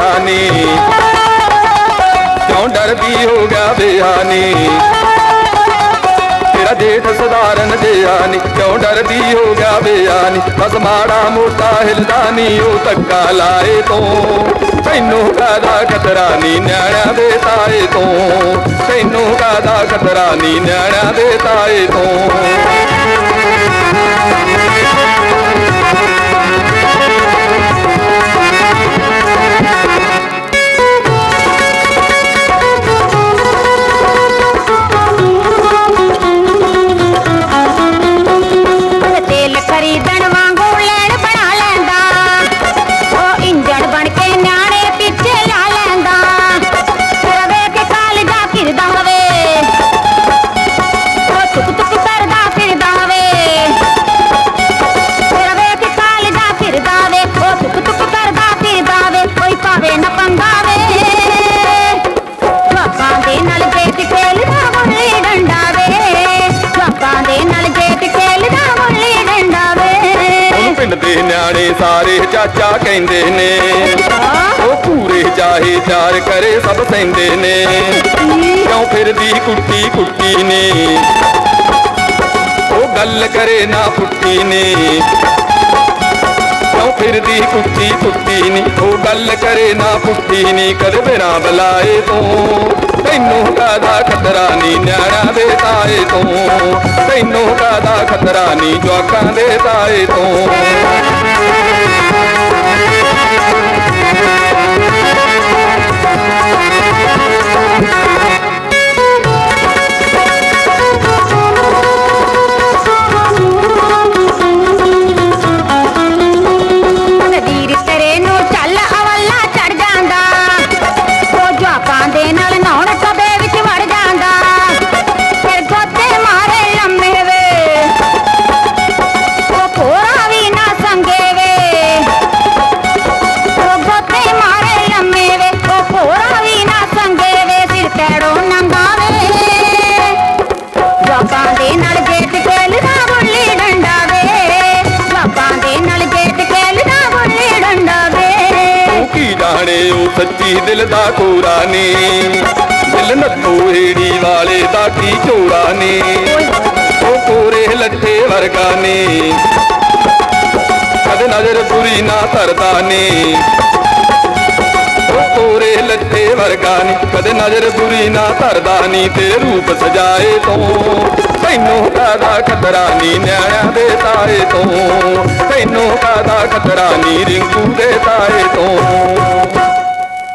ਬਿਆਨੀ। ਕਿਉਂ ਡਰਦੀ ਹੋ ਗਿਆ ਬਿਆਨੀ? ਤੇਰਾ ਦੇਖ ਸਧਾਰਨ ਜਿਆਨੀ ਕਿਉਂ ਡਰਦੀ ਹੋ ਗਿਆ ਬਿਆਨੀ? ਬਸ ਮਾੜਾ ਮੋਟਾ ਹਿਲਦਾ ਨਹੀਂ, ਉਹ ਧੱਕਾ ਲਾਏ ਤੋਂ। ਤੈਨੂੰ ਕਾਦਾ ਖਤਰਾ ਨੀ ਨਿਆਣਾ ਦੇ ਤਾਏ ਤੋਂ। ਤੈਨੂੰ ਕਾਦਾ ਖਤਰਾ ਨੀ ਨਿਆਣਿਆਂ ਦੇ ਤਾਏ ਤੋਂ। ਸਾਰੇ ਚਾਚਾ ਕਹਿੰਦੇ ਨੇ। ਉਹ ਪੂਰੇ ਚਾਹੇ ਚਾਰ ਕਰੇ ਸਭ ਸੈਂਦੇ ਨੇ। ਕਿਉਂ ਫਿਰਦੀ ਕੁੱਟੀ ਕੁੱਟੀ ਨੇ? ਉਹ ਗੱਲ ਕਰੇ ਨਾ ਪੁੱਟੀ ਨੇ। ਕਿਉਂ ਫਿਰਦੀ ਕੁੱਟੀ ਕੁੱਟੀ ਨੀ? ਉਹ ਗੱਲ ਕਰੇ ਨਾ ਪੁੱਟੀ ਨੀ। ਕਦੇ ਬਿਨਾ ਬੁਲਾਏ ਤੋਂ। ਤੈਨੂੰ ਕਾਦਾ ਖਤਰਾ ਨੀ ਨਿਆਣਾ ਦੇ ਤਾਏ ਤੋਂ। ਤੈਨੂੰ ਕਾਦਾ ਖਤਰਾ ਨੀ ਜਵਾਕਾਂ ਦੇ ਤਾਏ ਤੋਂ। ਸੱਚੀ ਦਿਲ ਦਾ ਕੋਰਾ ਨੇ। ਦਿਲ ਨੱਥੋ ਏੜੀ ਵਾਲੇ ਦਾ ਕੀ ਝੋਰਾ ਨੇ। ਉਹ ਕੋਰੇ ਲੱਠੇ ਵਰਗਾ ਨੇ। ਕਦੇ ਨਜ਼ਰ ਬੁਰੀ ਨਾ ਧਰਦਾ ਨੇ। ਕੋਰੇ ਲੱਠੇ ਵਰਗਾ ਨੀ। ਕਦੇ ਨਜ਼ਰ ਬੁਰੀ ਨਾ ਧਰਦਾ ਨੀ ਤੇ ਰੂਪ ਸਜਾਏ ਤੋਂ। ਤੈਨੂੰ ਕਾਦਾ ਖਤਰਾ ਨੀ ਨਿਆਣਿਆਂ ਦੇ ਤਾਏ ਤੋਂ। ਤੈਨੂੰ ਕਾਦਾ ਖਤਰਾ ਨੀ ਰਿੰਕੂ ਦੇ ਤਾਏ ਤੋਂ।